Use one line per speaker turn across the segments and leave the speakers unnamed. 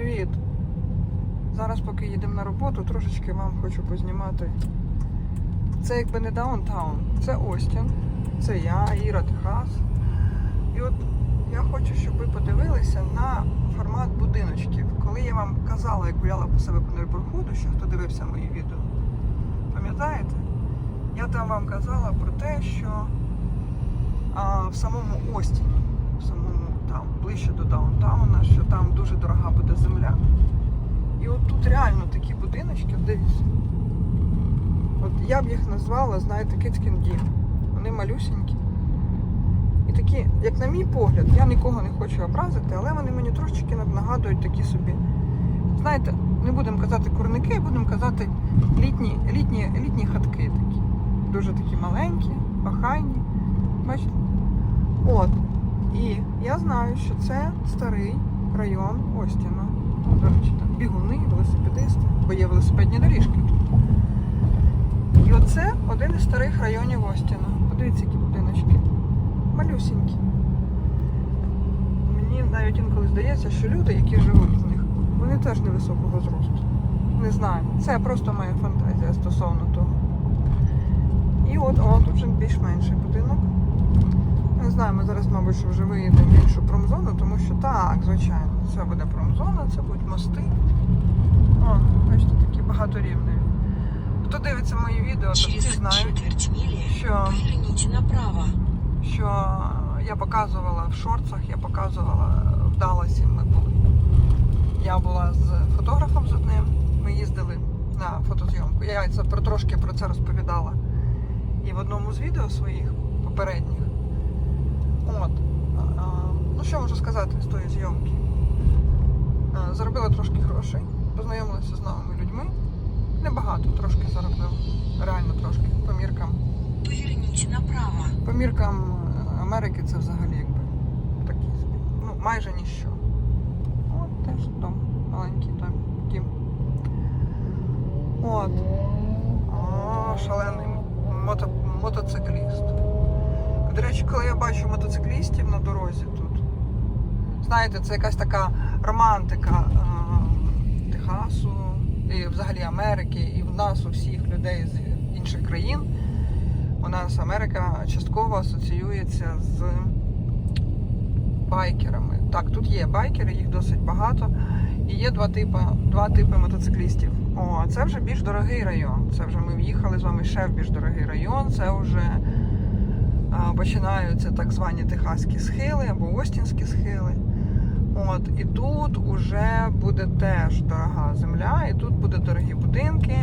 Привіт! Зараз, поки їдемо на роботу, трошечки вам хочу познімати. Це якби не даунтаун, це Остін, це я, Іра Техас. І от я хочу, щоб ви подивилися на формат будиночків. Коли я вам казала, як гуляла по себе по нейборхуду, що хто дивився мої відео, пам'ятаєте? Я там вам казала про те, що а, в самому Остіні, там ближче до даунтауна, що там дуже дорога буде земля. І от тут реально такі будиночки, дивіться. От я б їх назвала, знаєте, Кицькін дім. Вони малюсенькі. І такі, як на мій погляд, я нікого не хочу образити, але вони мені трошечки нагадують такі собі. Знаєте, не будемо казати курники, будемо казати літні, літні, літні хатки такі. Дуже такі маленькі, охайні. Бачите? От. І я знаю, що це старий район Остіна. До там бігуни, велосипедисти, бо є велосипедні доріжки. І оце один із старих районів Остіна. Подивіться, які будиночки. Малюсінькі. Мені навіть інколи здається, що люди, які живуть в них, вони теж невисокого зросту. Не знаю. Це просто моя фантазія стосовно того. І от, о, тут вже більш-менший будинок. Не знаю, ми зараз, мабуть, що вже виїдемо в іншу промзону, тому що так, звичайно, це буде промзона, це будуть мости. О, бачите, такі багаторівневі. Хто дивиться мої відео, то всі знають, що,
направо.
що я показувала в шорцах, я показувала в Далласі ми були. Я була з фотографом з одним, ми їздили на фотозйомку. Я це про трошки про це розповідала. І в одному з відео своїх попередніх. Ну що можу сказати з тої зйомки? Заробила трошки грошей, познайомилася з новими людьми. Небагато, трошки заробила. Реально трошки. По міркам.
Поверните направо.
По міркам е, Америки це взагалі якби собі. Ну, майже ніщо. От теж дом. Маленький дом. Дім. От. О, шалений мото, мотоцикліст. До речі, коли я бачу мотоциклістів на дорозі знаєте, це якась така романтика е, Техасу і взагалі Америки, і в нас, у всіх людей з інших країн. У нас Америка частково асоціюється з байкерами. Так, тут є байкери, їх досить багато. І є два типи, два типи мотоциклістів. О, це вже більш дорогий район. Це вже ми в'їхали з вами ще в більш дорогий район. Це вже а, починаються так звані техаські схили або Остінські схили. От, і тут уже буде теж дорога земля, і тут будуть дорогі будинки.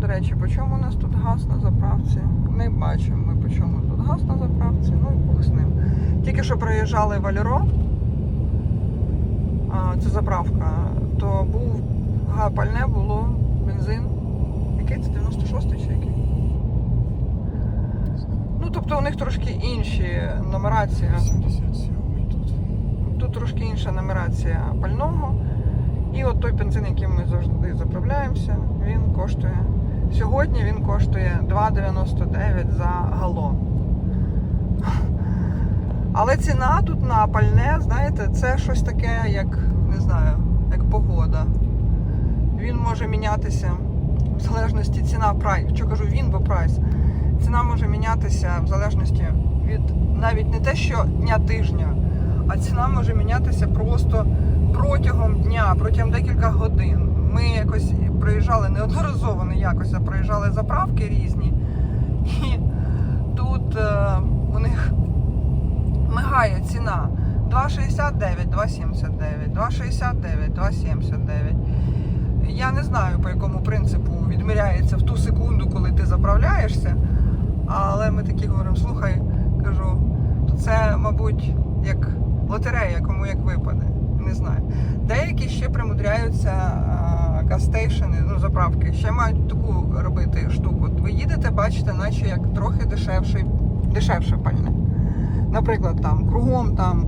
До речі, по чому у нас тут газ на заправці? Не бачимо ми по чому тут газ на заправці, ну і Бог з ним. Тільки що проїжджали Валеро, це заправка, то був пальне було, бензин. Який це 96-й чи який? Ну, тобто у них трошки інші нумерація.
77 тут.
Тут трошки інша нумерація пального. І от той бензин, яким ми завжди заправляємося, він коштує. Сьогодні він коштує 2,99 за галон. Але ціна тут на пальне, знаєте, це щось таке, як не знаю, як погода. Він може мінятися в залежності ціна прайс. Що кажу він, бо прайс. Ціна може мінятися в залежності від навіть не те, що дня тижня, а ціна може мінятися просто протягом дня, протягом декілька годин. Ми якось проїжджали неодноразово, не якось, а проїжджали заправки різні. І тут е, у них мигає ціна 2,69, 2,79, 2,69, 2,79. Я не знаю, по якому принципу відміряється в ту секунду, коли ти заправляєшся. Але ми такі говоримо, слухай, кажу, то це, мабуть, як лотерея, кому як випаде. Не знаю. Деякі ще примудряються гастейшени, ну заправки, ще мають таку робити штуку. Ви їдете, бачите, наче як трохи дешевше, дешевше пальне. Наприклад, там кругом там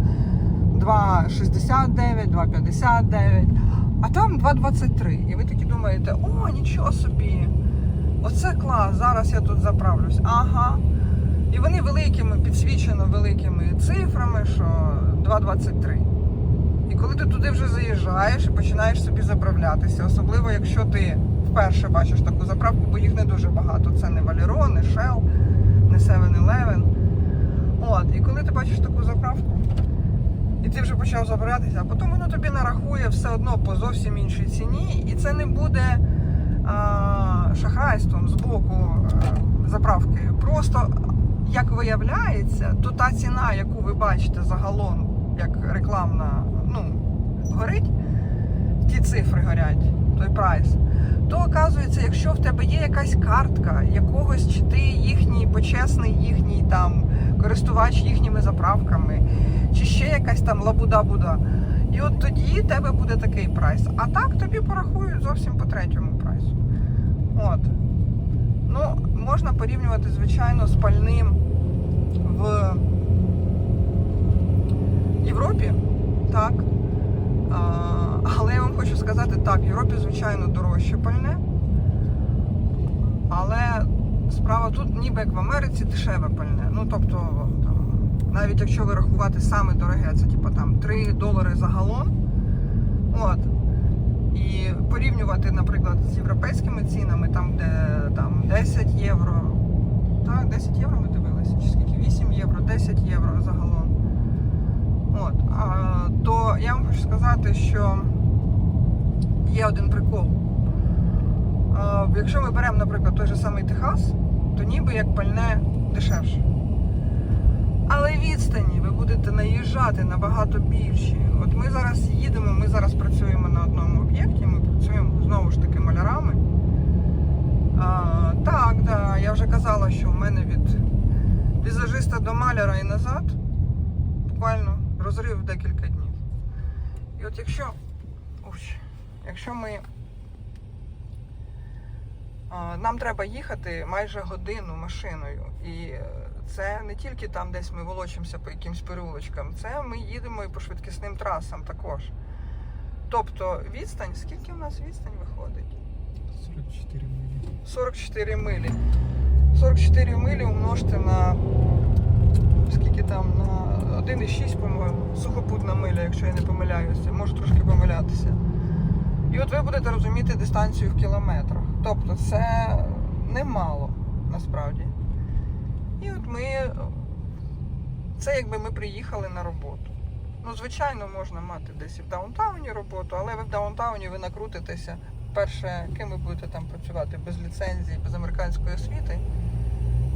2,69, 2,59, а там 2,23. І ви такі думаєте, о, нічого собі. Оце клас, зараз я тут заправлюсь. Ага. І вони великими, підсвічено великими цифрами, що 2,23. І коли ти туди вже заїжджаєш і починаєш собі заправлятися, особливо якщо ти вперше бачиш таку заправку, бо їх не дуже багато. Це не Valero, не Shell, не 7-Eleven. От, і коли ти бачиш таку заправку, і ти вже почав заправлятися, а потім воно тобі нарахує все одно по зовсім іншій ціні, і це не буде а, шахрайством з боку а, заправки. Просто як виявляється, то та ціна, яку ви бачите за галон, як рекламна, ну, горить, ті цифри горять, той прайс, то оказується, якщо в тебе є якась картка якогось, чи ти їхній почесний їхній там користувач їхніми заправками, чи ще якась там лабуда-буда. І от тоді в тебе буде такий прайс. А так тобі порахують зовсім по третьому прайсу. От. Ну, можна порівнювати, звичайно, з пальним в Європі, так. Але я вам хочу сказати так, в Європі, звичайно, дорожче пальне. Але справа тут, ніби як в Америці, дешеве пальне. Ну, тобто, там, навіть якщо ви рахувати саме дороге, це типу там 3 долари за галон. От. І порівнювати, наприклад, з європейськими цінами, там, де там 10 євро. Так, 10 євро ми дивилися, чи скільки? 8 євро, 10 євро. От. То я вам хочу сказати, що є один прикол. Якщо ми беремо, наприклад, той же самий Техас, то ніби як пальне дешевше. Але відстані ви будете наїжджати набагато більші. От ми зараз їдемо, ми зараз працюємо на одному об'єкті, ми працюємо знову ж таки малярами. А, так, да, я вже казала, що в мене від візажиста до маляра і назад буквально розрив декілька днів. І от якщо, уч, якщо ми нам треба їхати майже годину машиною. І е, це не тільки там, десь ми волочимося по якимсь переулочкам, це ми їдемо і по швидкісним трасам також. Тобто відстань, скільки у нас відстань виходить?
44 милі.
44 милі. 44 милі умножте на скільки там на 1,6, по-моєму, сухопутна миля, якщо я не помиляюся, можу трошки помилятися. І от ви будете розуміти дистанцію в кілометрах. Тобто це немало насправді. І от ми. Це якби ми приїхали на роботу. Ну, звичайно, можна мати десь і в даунтауні роботу, але ви в даунтауні ви накрутитеся. Перше, ким ви будете там працювати без ліцензії, без американської освіти,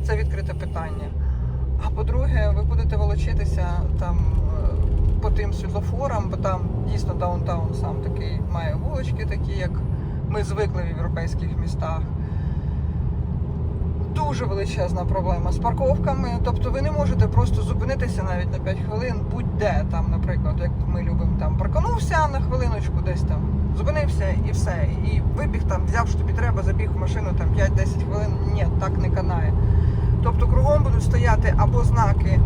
це відкрите питання. А по-друге, ви будете волочитися там е, по тим світлофорам, бо там дійсно даунтаун сам такий має вулички, такі, як ми звикли в європейських містах. Дуже величезна проблема з парковками. Тобто ви не можете просто зупинитися навіть на 5 хвилин, будь-де там, наприклад, як ми любимо там парканувся на хвилиночку, десь там зупинився і все. І вибіг там, взяв, що тобі треба, забіг в машину там 5-10 хвилин. Ні, так не канає. Тобто кругом будуть стояти або знаки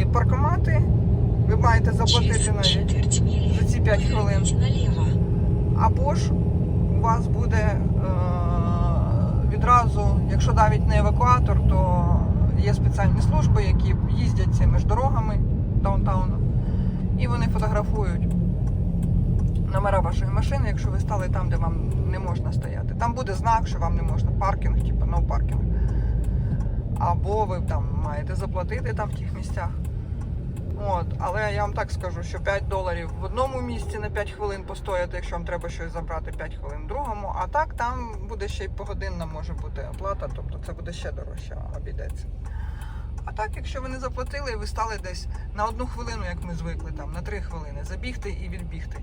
і паркомати. Ви маєте заплатити навіть за ці 5 хвилин. Або ж у вас буде е, відразу, якщо навіть не евакуатор, то є спеціальні служби, які їздять цими ж дорогами даунтауну, і вони фотографують номера вашої машини, якщо ви стали там, де вам не можна стояти. Там буде знак, що вам не можна паркінг, типу no паркінг. Або ви там маєте заплатити там в тих місцях. От, але я вам так скажу, що 5 доларів в одному місці на 5 хвилин постояти, якщо вам треба щось забрати 5 хвилин в другому. А так там буде ще й погодинна може бути оплата, тобто це буде ще дорожче обійдеться. А так, якщо ви не заплатили і ви стали десь на одну хвилину, як ми звикли, там на 3 хвилини, забігти і відбігти,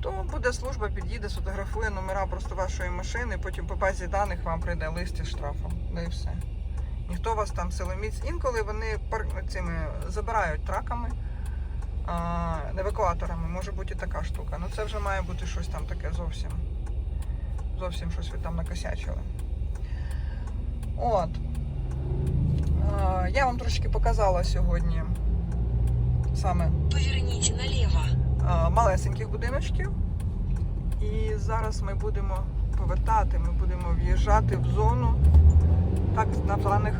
то буде служба, під'їде, сфотографує номера просто вашої машини, потім по базі даних вам прийде лист із штрафом. Ну і все. Ніхто вас там силоміць. Інколи вони пар- цими забирають траками, а, евакуаторами. Може бути і така штука. Ну це вже має бути щось там таке зовсім. Зовсім щось ви там накосячили. От. А, я вам трошки показала сьогодні саме
Поверните налево.
а, малесеньких будиночків. І зараз ми будемо повертати, ми будемо в'їжджати в зону так званих.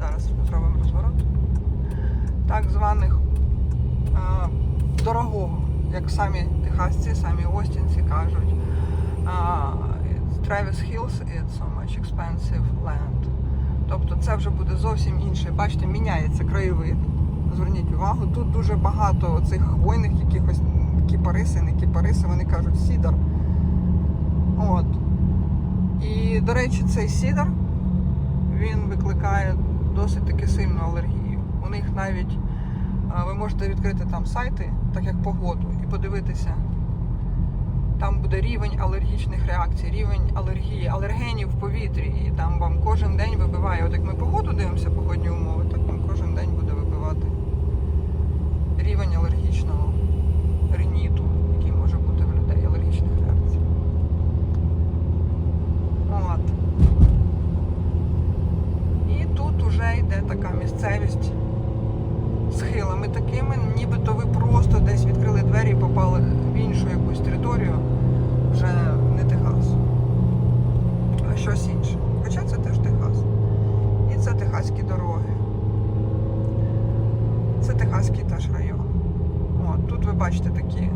Зараз зробимо розворот. Так званих а, дорогого, як самі техасці, самі остінці кажуть. А, Travis Hills it's so much expensive land. Тобто це вже буде зовсім інше. Бачите, міняється краєвид. Зверніть увагу, тут дуже багато цих хвойних якихось кіпариси, не кіпариси, вони кажуть сідар. От. І, до речі, цей сідар він викликає досить таки сильну алергію. У них навіть ви можете відкрити там сайти, так як погоду, і подивитися. Там буде рівень алергічних реакцій, рівень алергії, алергенів в повітрі. І там вам кожен день вибиває. От як ми погоду дивимося, погодні умови, так вам кожен день буде вибивати рівень алергічного риніту, який може бути в людей, алергічних реакцій. От. І тут уже йде така місцевість схилами такими, нібито ви просто десь відкрили двері і попали в іншу якусь територію, вже не Техас, а щось інше. Хоча це теж Техас. І це техаські дороги. Це техаський теж район. От, тут ви бачите такі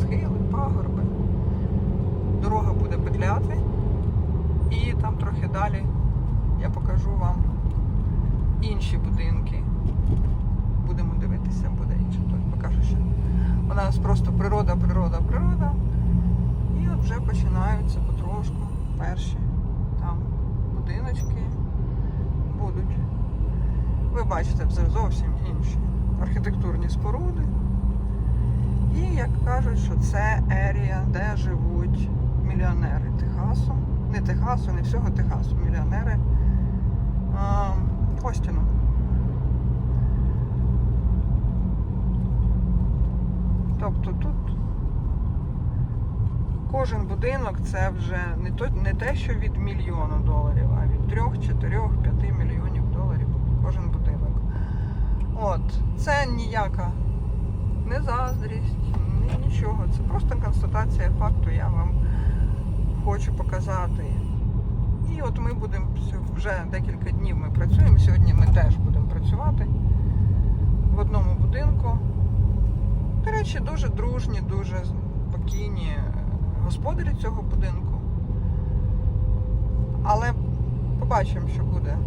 схили, пагорби. Дорога буде петляти. І там трохи далі я покажу вам інші будинки. Будемо дивитися, буде інше. Тут покажу ще. У нас просто природа, природа, природа. І от вже починаються потрошку перші там будиночки будуть. Ви бачите, це зовсім інші архітектурні споруди. І як кажуть, що це ерія, де живуть мільйонери Техасу. Не Техасу, не всього Техасу, мільйонери а, Тобто тут кожен будинок це вже не, то, не те, що від мільйону доларів, а від 3, 4, 5 мільйонів доларів кожен будинок. От, це ніяка не заздрість, ні нічого. Це просто констатація факту, я вам хочу показати. І от ми будемо вже декілька днів ми працюємо. Сьогодні ми теж будемо працювати в одному будинку. До речі, дуже дружні, дуже спокійні е, господарі цього будинку. Але побачимо, що буде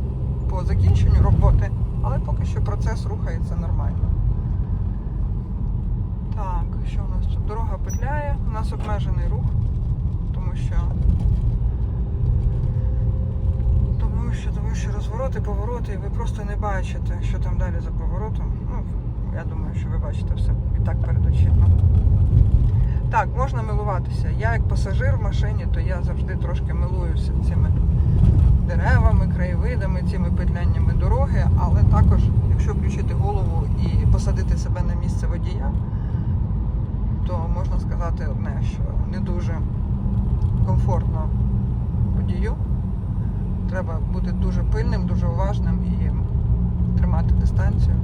по закінченню роботи. Але поки що процес рухається нормально. Так, що у нас тут? Дорога петляє, у нас обмежений рух, тому що. Тому що, розвороти, повороти, і ви просто не бачите, що там далі за поворотом. Ну, я думаю, що ви бачите все і так перед очима. Так, можна милуватися. Я як пасажир в машині, то я завжди трошки милуюся цими деревами, краєвидами, цими петляннями дороги, але також, якщо включити голову і посадити себе на місце водія, то можна сказати одне, що не дуже комфортно водію. Треба бути дуже пильним, дуже уважним і тримати дистанцію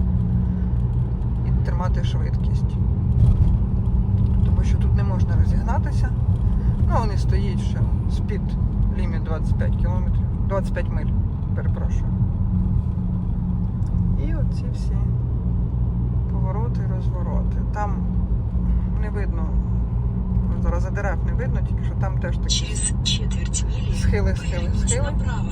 і тримати швидкість. Тому що тут не можна розігнатися. Ну, вони стоїть що спід ліміт 25 кілометрів, 25 миль, перепрошую. І оці всі повороти, розвороти. Там не видно, зараз за дерев не видно, тільки що там теж такі
Через четверть мили
схили, схили, схили.
направо.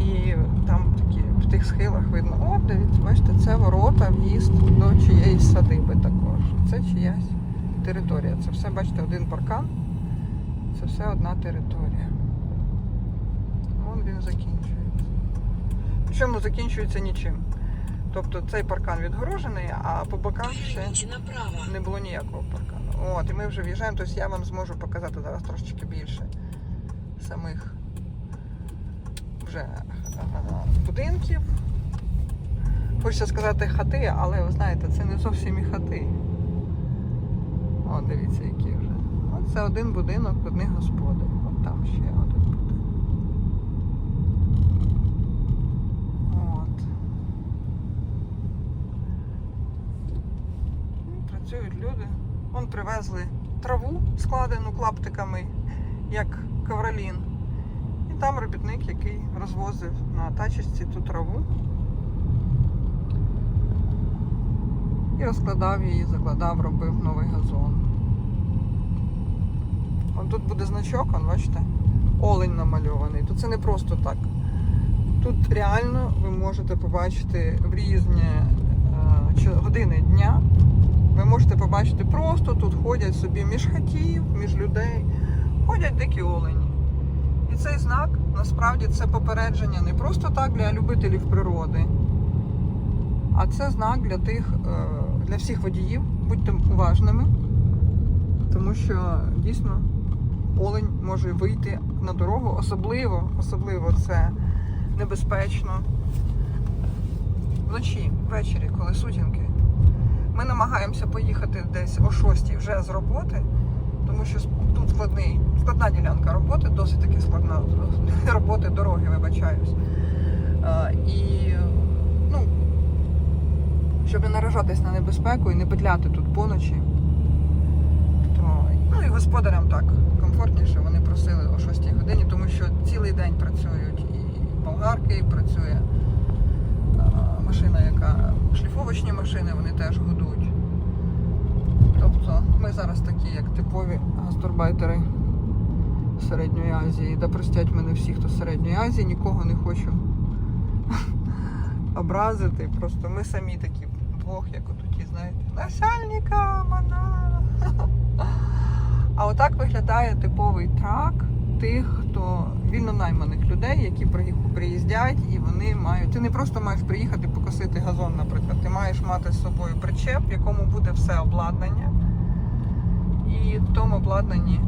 І там такі в тих схилах видно, о, дивіться, бачите, це ворота, в'їзд до чиєїсь садиби також. Це чиясь територія. Це все, бачите, один паркан. Це все одна територія. Вон він закінчується. Причому закінчується нічим. Тобто цей паркан відгорожений, а по боках ще не було ніякого паркану. От, і ми вже в'їжджаємо, тобто я вам зможу показати зараз трошечки більше самих вже е, будинків. Хочеться сказати хати, але ви знаєте, це не зовсім і хати. О, дивіться, які вже. От це один будинок одних господарів. От там ще один будинок. От. Працюють люди. Вон привезли траву, складену клаптиками, як ковролін. І там робітник, який розвозив на тачечці ту траву. І розкладав її, закладав, робив новий газон. От тут буде значок, он, бачите, олень намальований. Тут це не просто так. Тут реально ви можете побачити в різні е, години дня. Ви можете побачити просто тут ходять собі між хатів, між людей, ходять дикі олені. І цей знак насправді це попередження не просто так для любителів природи, а це знак для тих, е, для всіх водіїв. Будьте уважними, тому що дійсно олень може вийти на дорогу, особливо, особливо це небезпечно. Вночі, ввечері, коли сутінки. Ми намагаємося поїхати десь о 6 вже з роботи, тому що тут складний, складна ділянка роботи, досить таки складна роботи, дороги, вибачаюсь. І ну, щоб не наражатись на небезпеку і не петляти тут поночі, то ну і господарям так комфортніше. Вони просили о 6 годині, тому що цілий день працюють і болгарки, і працює машина, яка шліфовочні машини, вони теж гудуть. Тобто ми зараз такі, як типові гастарбайтери Середньої Азії. Да простять мене всі, хто з Середньої Азії, нікого не хочу образити. Просто ми самі такі двох, як отуті, знаєте, начальника мана. А отак виглядає типовий трак тих, хто вільно найманих людей, які приїздять і вони мають. Ти не просто маєш приїхати покосити газон, наприклад. Ти маєш мати з собою причеп, в якому буде все обладнання. І в тому обладнанні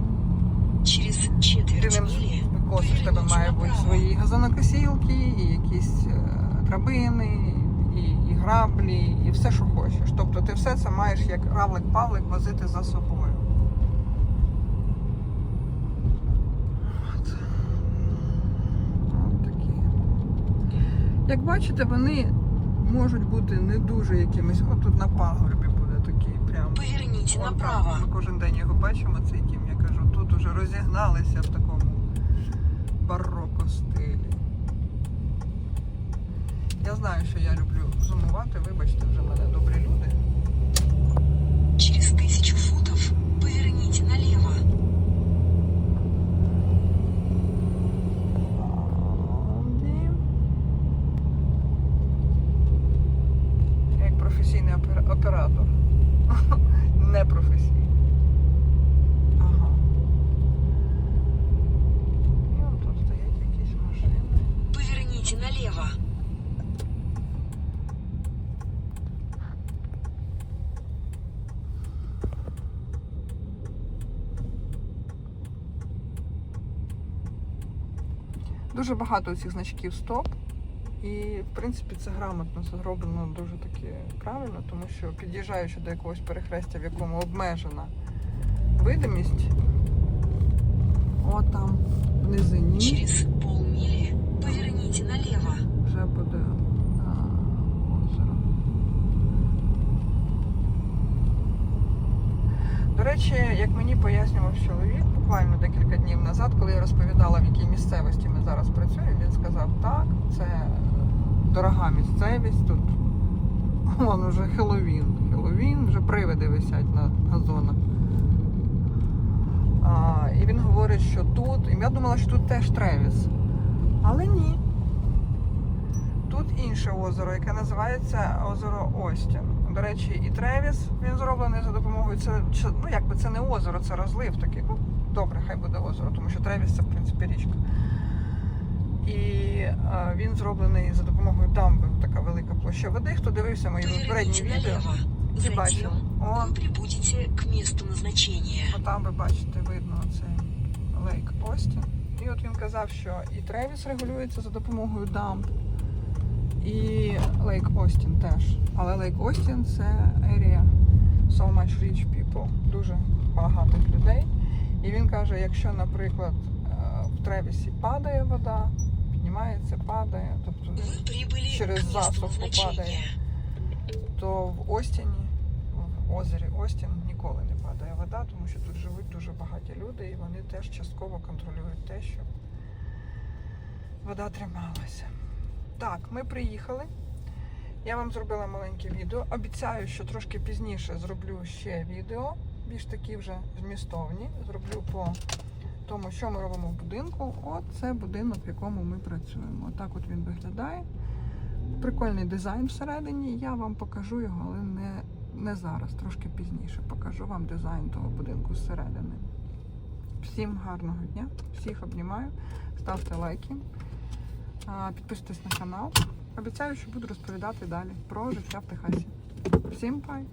Через
ти
четверть
ним косиш, в тебе має бути свої газонокосілки, і якісь е, драбини, і, і граблі, і все, що хочеш. Тобто ти все це маєш як равлик-павлик возити за собою. От. От такі. Як бачите, вони можуть бути не дуже якимись. От тут на пагорбі буде такий прям.
поверните
Вон
направо.
Ми кожен день його бачимо, цей дім. Я кажу, тут уже розігналися в такому бароко стилі. Я знаю, що я люблю зумувати, вибачте, вже мене добрі люди.
Через тысячу футов поверните налево.
Дім. Я Як професійний опера- оператор. Не професійний. Ага. І он тут стоять якісь машини.
Поверните налево.
Дуже багато цих значків стоп. І, в принципі, це грамотно, зроблено дуже таки правильно, тому що під'їжджаючи до якогось перехрестя, в якому обмежена видимість, от там в низині
Через полмили поверните налево.
вже буде а, озеро. До речі, як мені пояснював чоловік буквально декілька днів назад, коли я розповідала, в якій місцевості ми зараз працюємо, він сказав, так, це дорога місцевість, тут вон уже Хеллоуін. Хеллоуін, вже привиди висять на газонах. А, і він говорить, що тут, і я думала, що тут теж Тревіс. Але ні. Тут інше озеро, яке називається озеро Остін. До речі, і Тревіс він зроблений за допомогою. Це ну якби це не озеро, це розлив такий. Ну добре, хай буде озеро, тому що Тревіс це в принципі річка. І е, він зроблений за допомогою дамби. Така велика площа води. Хто дивився мої попередні відео, ті бачили. О,
вы прибудете к месту назначения.
Отам ви бачите, видно цей лейк Остін. І от він казав, що і Тревіс регулюється за допомогою дамб, і Лейк Остін теж. Але Лейк Остін це area so much rich people, дуже багатих людей. І він каже, якщо, наприклад, е, в Тревісі падає вода, піднімається, падає, тобто Через засуху падає. то в Остіні, в озері Остін ніколи не падає вода, тому що тут живуть дуже багаті люди, і вони теж частково контролюють те, щоб вода трималася. Так, ми приїхали. Я вам зробила маленьке відео. Обіцяю, що трошки пізніше зроблю ще відео, більш такі вже змістовні. Зроблю по тому, що ми робимо в будинку. От це будинок, в якому ми працюємо. Отак от він виглядає. Прикольний дизайн всередині. Я вам покажу його, але не, не зараз, трошки пізніше покажу вам дизайн того будинку зсередини. Всім гарного дня, всіх обнімаю, ставте лайки, підписуйтесь на канал. Обіцяю, що буду розповідати далі про життя в Техасі. Всім пай!